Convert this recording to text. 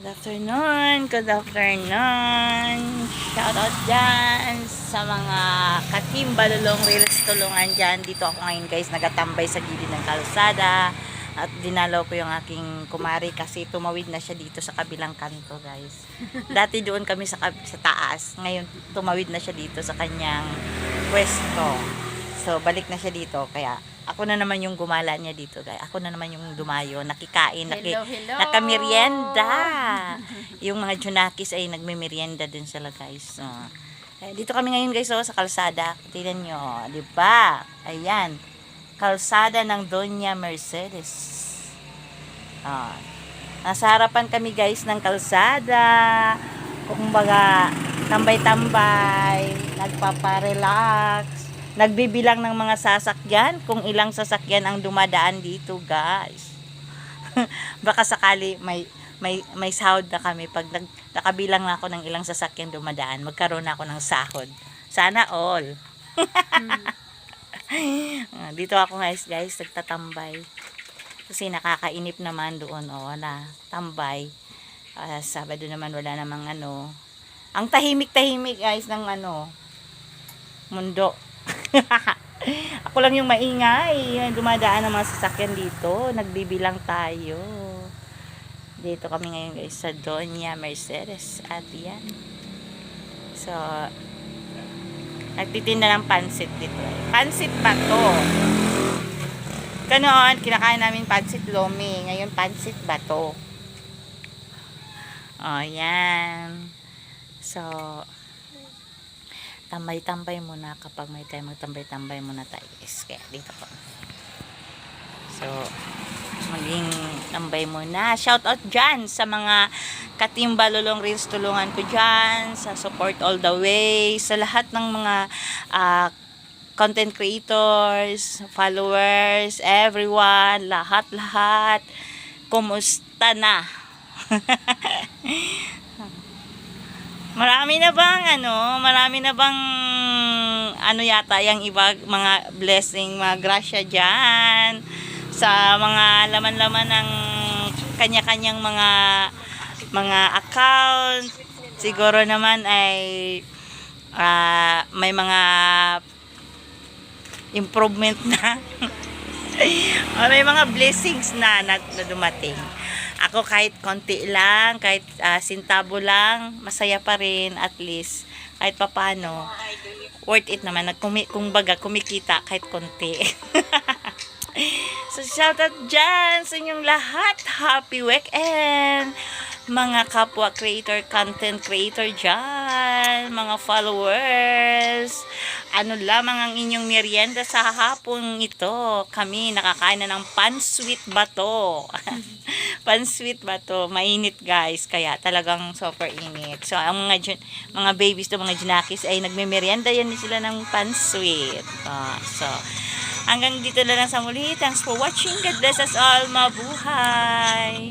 Good afternoon, good afternoon. Shout out dyan sa mga katim balulong reels tulungan dyan. Dito ako ngayon guys, nagatambay sa gilid ng kalsada. At dinalaw ko yung aking kumari kasi tumawid na siya dito sa kabilang kanto guys. Dati doon kami sa, sa taas. Ngayon tumawid na siya dito sa kanyang pwesto. So balik na siya dito. Kaya ako na naman yung gumala niya dito guys. Ako na naman yung dumayo. Nakikain, naki, Hello, hello. nakamerienda. yung mga junakis ay nagmemerienda din sila guys. So, eh, dito kami ngayon guys oh, sa kalsada. Tingnan nyo, di ba? Ayan. Kalsada ng Doña Mercedes. Ah. Nasa harapan kami guys ng kalsada. Kumbaga, tambay-tambay, nagpaparelax, nagbibilang ng mga sasakyan, kung ilang sasakyan ang dumadaan dito guys. Baka sakali may may may sahod na kami pag nag, nakabilang na ako ng ilang sasakyan dumadaan, magkaroon na ako ng sahod. Sana all. Ah, dito ako guys, guys, nagtatambay. Kasi nakakainip naman doon, oh, na tambay. Ah, Sabado naman wala namang ano. Ang tahimik-tahimik guys ng ano mundo. ako lang yung maingay. Dumadaan ng mga sasakyan dito. Nagbibilang tayo. Dito kami ngayon guys sa Doña Mercedes. At yan. So, nagtitinda ng pansit dito. Pansit ba to? Ganoon, kinakain namin pansit lomi. Ngayon, pansit ba to? Oh, yan. So, tambay-tambay muna kapag may time magtambay-tambay muna tayo guys. Kaya dito po. So, maging tambay muna. Shout out dyan sa mga katimba lulong reels tulungan ko dyan. Sa support all the way. Sa lahat ng mga ah, content creators, followers, everyone, lahat-lahat. Kumusta na? Marami na bang ano, marami na bang ano yata yung iba mga blessing, mga grasya diyan sa mga laman-laman ng kanya-kanyang mga mga account. Siguro naman ay ah, may mga improvement na. may mga blessings na, na, na dumating. Ako kahit konti lang, kahit ah, sintabo lang, masaya pa rin at least kahit papano worth it naman nagkumi kung baga kumikita kahit konti. so shout out dyan sa inyong lahat. Happy weekend! Mga kapwa creator, content creator dyan, mga followers. Ano lamang ang inyong merienda sa hapon ito. Kami nakakain na ng pansweet bato. pansweet bato. Mainit guys. Kaya talagang super init. So ang mga mga babies to mga junakis ay nagme-merienda yan sila ng pansweet. Ah, so hanggang dito na lang sa muli. Thanks for watching. God bless us all. Mabuhay!